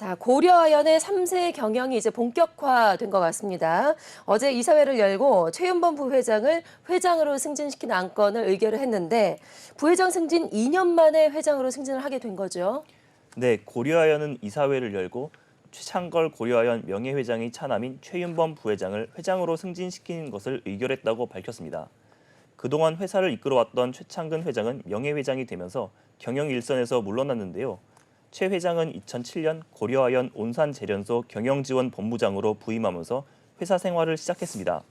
자, 고려아연의 3세 경영이 이제 본격화된 것 같습니다. 어제 이사회를 열고 최윤범 부회장을 회장으로 승진시키는 안건을 의결을 했는데 부회장 승진 2년 만에 회장으로 승진을 하게 된 거죠. 네, 고려아연은 이사회를 열고 최창걸 고려아연 명예회장이 차남인 최윤범 부회장을 회장으로 승진시키는 것을 의결했다고 밝혔습니다. 그동안 회사를 이끌어왔던 최창근 회장은 명예회장이 되면서 경영 일선에서 물러났는데요. 최 회장은 2007년 고려아연 온산재련소 경영지원 본부장으로 부임하면서 회사 생활을 시작했습니다.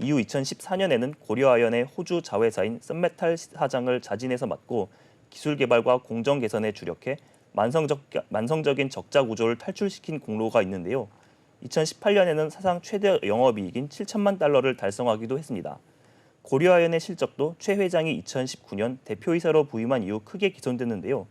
이후 2014년에는 고려아연의 호주 자회사인 썬메탈 사장을 자진해서 맡고 기술 개발과 공정 개선에 주력해 만성적, 만성적인 적자 구조를 탈출시킨 공로가 있는데요. 2018년에는 사상 최대 영업이익인 7천만 달러를 달성하기도 했습니다. 고려아연의 실적도 최 회장이 2019년 대표이사로 부임한 이후 크게 개선됐는데요.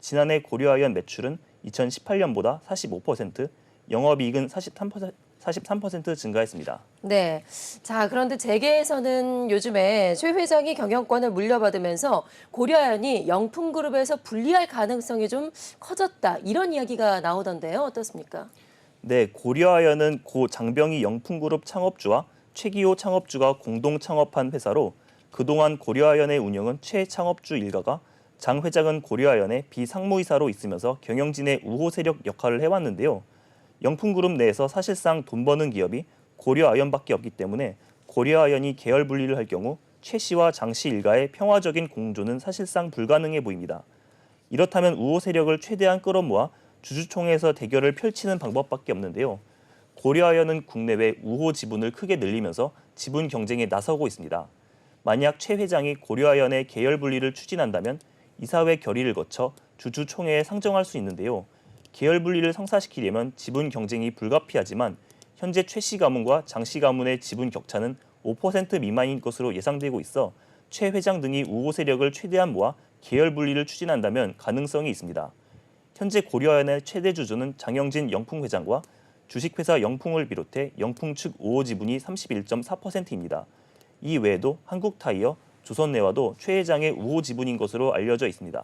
지난해 고려아연 매출은 2018년보다 45%, 영업이익은 43%, 43% 증가했습니다. 네. 자, 그런데 재계에서는 요즘에 최 회장이 경영권을 물려받으면서 고려아연이 영풍그룹에서 분리할 가능성이 좀 커졌다. 이런 이야기가 나오던데요. 어떻습니까? 네, 고려아연은 고 장병희 영풍그룹 창업주와 최기호 창업주가 공동 창업한 회사로 그동안 고려아연의 운영은 최 창업주 일가가 장 회장은 고려아연의 비상무이사로 있으면서 경영진의 우호 세력 역할을 해왔는데요. 영풍그룹 내에서 사실상 돈 버는 기업이 고려아연밖에 없기 때문에 고려아연이 계열 분리를 할 경우 최 씨와 장 씨 일가의 평화적인 공조는 사실상 불가능해 보입니다. 이렇다면 우호 세력을 최대한 끌어모아 주주총회에서 대결을 펼치는 방법밖에 없는데요. 고려아연은 국내외 우호 지분을 크게 늘리면서 지분 경쟁에 나서고 있습니다. 만약 최 회장이 고려아연의 계열 분리를 추진한다면 이사회 결의를 거쳐 주주총회에 상정할 수 있는데요. 계열 분리를 성사시키려면 지분 경쟁이 불가피하지만 현재 최씨 가문과 장씨 가문의 지분 격차는 5% 미만인 것으로 예상되고 있어 최 회장 등이 우호 세력을 최대한 모아 계열 분리를 추진한다면 가능성이 있습니다. 현재 고려아연의 최대 주주는 장영진 영풍 회장과 주식회사 영풍을 비롯해 영풍 측 우호 지분이 31.4%입니다. 이 외에도 한국타이어, 조선내와도 최 회장의 우호 지분인 것으로 알려져 있습니다.